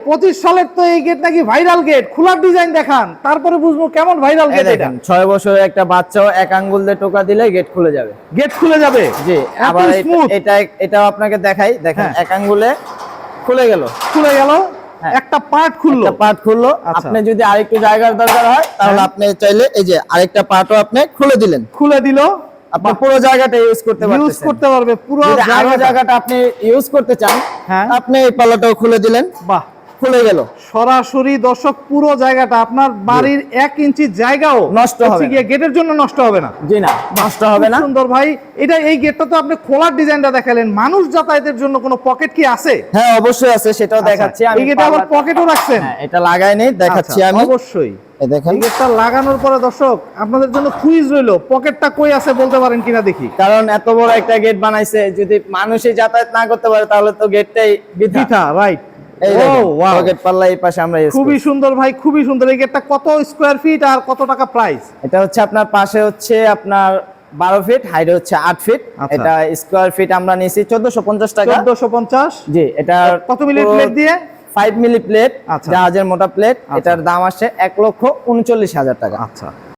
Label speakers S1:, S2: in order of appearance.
S1: পঁচিশ সালের তো এই গেট নাকি ভাইরাল গেট খোলার ডিজাইন দেখান তারপরে বুঝব কেমন ভাইরাল গেট এটা
S2: ছয় বছরের একটা বাচ্চাও এক আঙ্গুল দিয়ে টোকা দিলে গেট খুলে যাবে
S1: গেট খুলে যাবে
S2: জি আবার এটা- এটাও আপনাকে দেখাই দেখেন
S1: হ্যাঁ।
S2: এক আঙ্গুলে খুলে গেল
S1: খুলে গেল
S2: হ্যাঁ।
S1: একটা পার্ট খুললো
S2: পার্ট খুললো
S1: আচ্ছা।
S2: আপনি যদি আরেকটু জায়গার দরকার হয় তাহলে
S1: হ্যাঁ।
S2: আপনি চাইলে এই যে আরেকটা পার্টও আপনি খুলে দিলেন
S1: খুলে দিল
S2: আপনি পুরো জায়গাটা ইউজ করতে
S1: পারবেন
S2: ইউজ
S1: করতে পারবে পুরো। জায়গাটা
S2: আপনি ইউজ করতে চান
S1: হ্যাঁ।
S2: আপনি এই পাল্লাটাও খুলে দিলেন
S1: বাহ
S2: খুলে গেল।
S1: সরাসরি দর্শক পুরো জায়গাটা আপনার বাড়ির এক ইঞ্চি জায়গাও
S2: নষ্ট হবে
S1: গিয়ে গেটের জন্য নষ্ট হবে না।
S2: জি না নষ্ট হবে না।
S1: সুন্দর ভাই এটা এই গেটটা তো আপনি খোলার ডিজাইনটা দেখালেন। মানুষ যাতায়াতের জন্য কোনো পকেট কি আছে?
S2: হ্যাঁ অবশ্যই আছে সেটাও দেখাচ্ছি
S1: আচ্ছা, এই গেটে আবার পকেটও রাখছেন?
S2: হ্যাঁ এটা লাগাই নেই দেখাচ্ছি
S1: আচ্ছা,
S2: আমি।
S1: অবশ্যই।
S2: দেখেন।
S1: গেটটা লাগানোর পরে দর্শক আপনাদের জন্য কুইজ রইল পকেটটা কই আছে বলতে পারেন কিনা দেখি।
S2: কারণ এত বড় একটা গেট বানাইছে যদি মানুষই যাতায়াত না করতে পারে তাহলে তো গেটটাই বৃথা।
S1: রাইট
S2: এই পকেট পাল্লা এই পাশে আমরা
S1: খুবই সুন্দর ভাই খুবই সুন্দর। এই গেটটা কত স্কোয়ার ফিট আর কত টাকা প্রাইস
S2: এটা হচ্ছে আপনার পাশে হচ্ছে আপনার বারো ফিট হাইট হচ্ছে আট ফিট
S1: আচ্ছা।
S2: এটা স্কোয়ার ফিট আমরা নিয়েছি চোদ্দশো পঞ্চাশ টাকা।
S1: চোদ্দশো পঞ্চাশ?
S2: জি এটা
S1: কত মিলি প্লেট দিয়ে?
S2: Five milli plate. জাহাজের মোটা প্লেট
S1: আচ্ছা।
S2: এটার দাম আসে এক লক্ষ উনচল্লিশ হাজার টাকা।
S1: আচ্ছা।